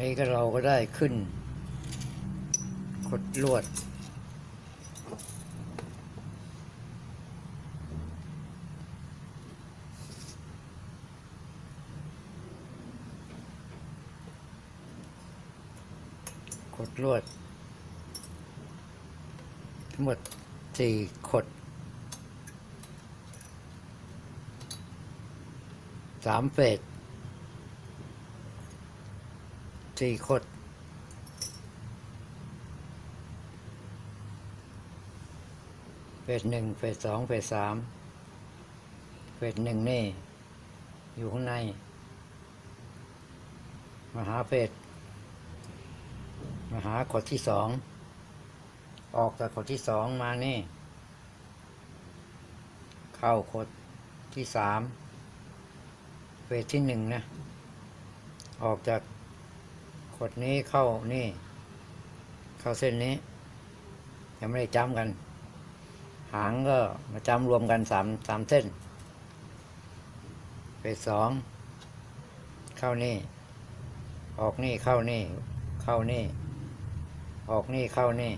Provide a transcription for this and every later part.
นี้ก็เราก็ได้ขึ้นขดลวด ขดลวด ทั้งหมดสี่ขดสามเฟส สี่ขดเฟสหนึ่งเฟสสองเฟสสามเฟสหนึ่งนี่ อยู่ข้างในมาหาเฟสมาหาขดที่สอง ออกจากขดที่สองมานี่ เข้าขดที่สามเฟสที่หนึ่งนะ ออกจาก ขดนี้เข้านี่ เข้าเส้นนี้ ยังไม่ได้จำกัน หางก็มาจำรวมกันสามสามเส้นเฟสสองเข้านี่ ออกนี่เข้านี่ เข้านี่ ออกนี่เข้านี่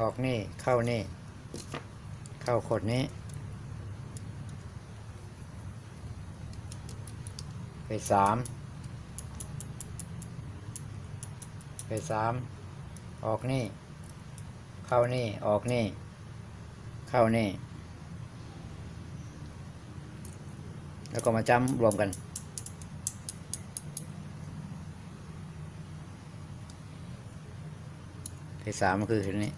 ออกนี่เข้านี่ เข้าขดนี้ไปสาม ไปสามออกนี่ เข้านี่ออกนี่ เข้านี่ แล้วก็มาจำรวมกัน ไปสามก็คือทีนี้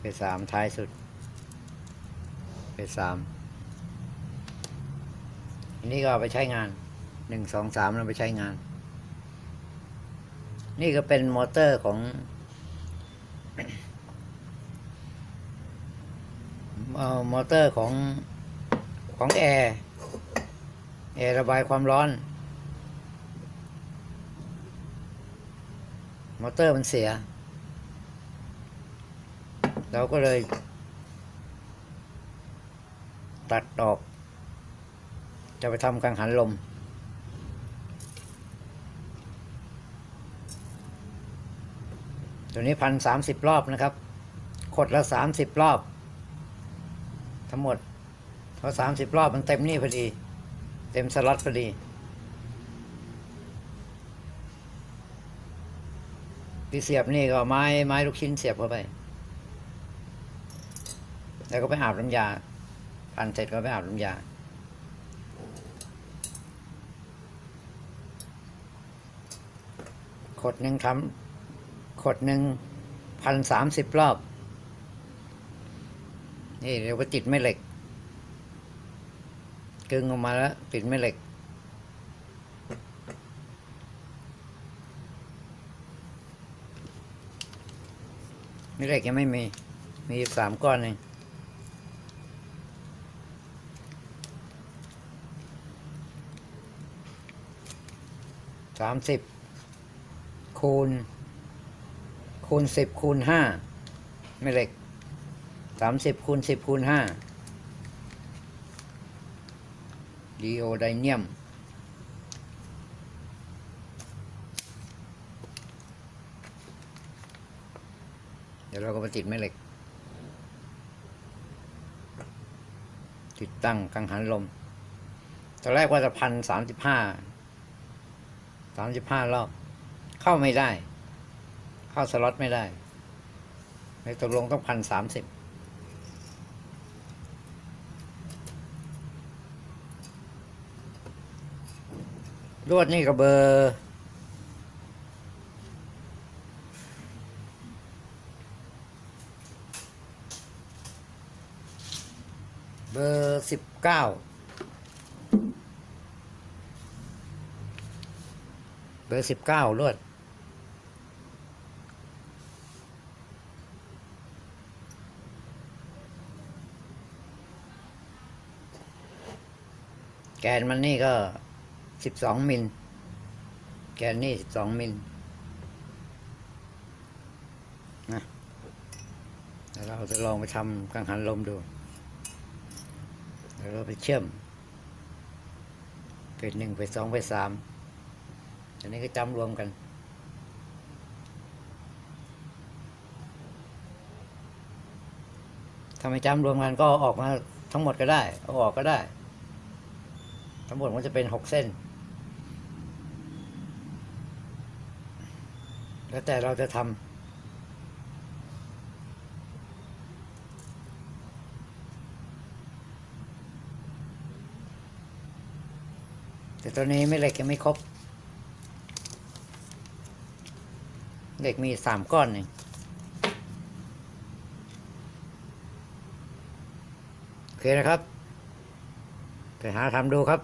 ไปสามท้ายสุด ไปสามอันนี้ก็ไปใช้งานหนึ่งสองสามเราไปใช้งาน นี่ก็เป็นมอเตอร์ของมอเตอร์ของของแอร์แอร์ระบายความร้อน มอเตอร์มันเสีย เราก็เลย ตัดออก จะไปทำกังหันลม ตัวนี้พันสามสิบรอบนะครับ ขดละสามสิบรอบ ทั้งหมดพอสามสิบรอบมันเต็มนี่พอดี เต็มสล็อตพอดีที่เสียบนี่ก็ไม้ไม้ลูกชิ้นเสียบเข้าไป แล้วก็ไปอาบน้ำยาพันเสร็จก็ไปอาบน้ำยา ขดหนึ่งทำ ขดหนึ่งพันสามสิบรอบ นี่เดี๋ยวไปติดแม่เหล็กกึงออกมาแล้ว ติดแม่เหล็กแม่เหล็กยังไม่มี มีสามก้อนเองสามสิบคูณ คูณสิบคูณห้าไม่เหล็กสามสิบคูณสิบคูณห้าดีโอไดเนียมเดี๋ยวเราก็มาติดแม่เหล็ก ติดตั้งกังหันลมตอนแรกว่าจะพันสามสิบห้าสามสิบห้ารอบ เข้าไม่ได้ เข้าสล็อตไม่ได้ในตกลงต้องพันสามสิบลวดนี่ก็เบอร์เบอร์สิบเก้าเบอร์สิบเก้าลวด แกนมันนี่ก็สิบสองมิล แกนนี่สิบสองมิลนะเดี๋ยวเราจะลองไปทำกังหันลมดูแล้วเราไปเชื่อมเฟสหนึ่งเฟสสองเฟสสามอันนี้ก็จำรวมกันถ้าไม่จำรวมกันก็ออกมาทั้งหมดก็ได้ เอาออกก็ได้ ทั้งหมดมันจะเป็นหกเส้น แล้วแต่เราจะทำแต่ตัวนี้ไม่เหล็กยังไม่ครบ เหล็กมีสามก้อนเองโอเคนะครับ ไปหาทำดูครับ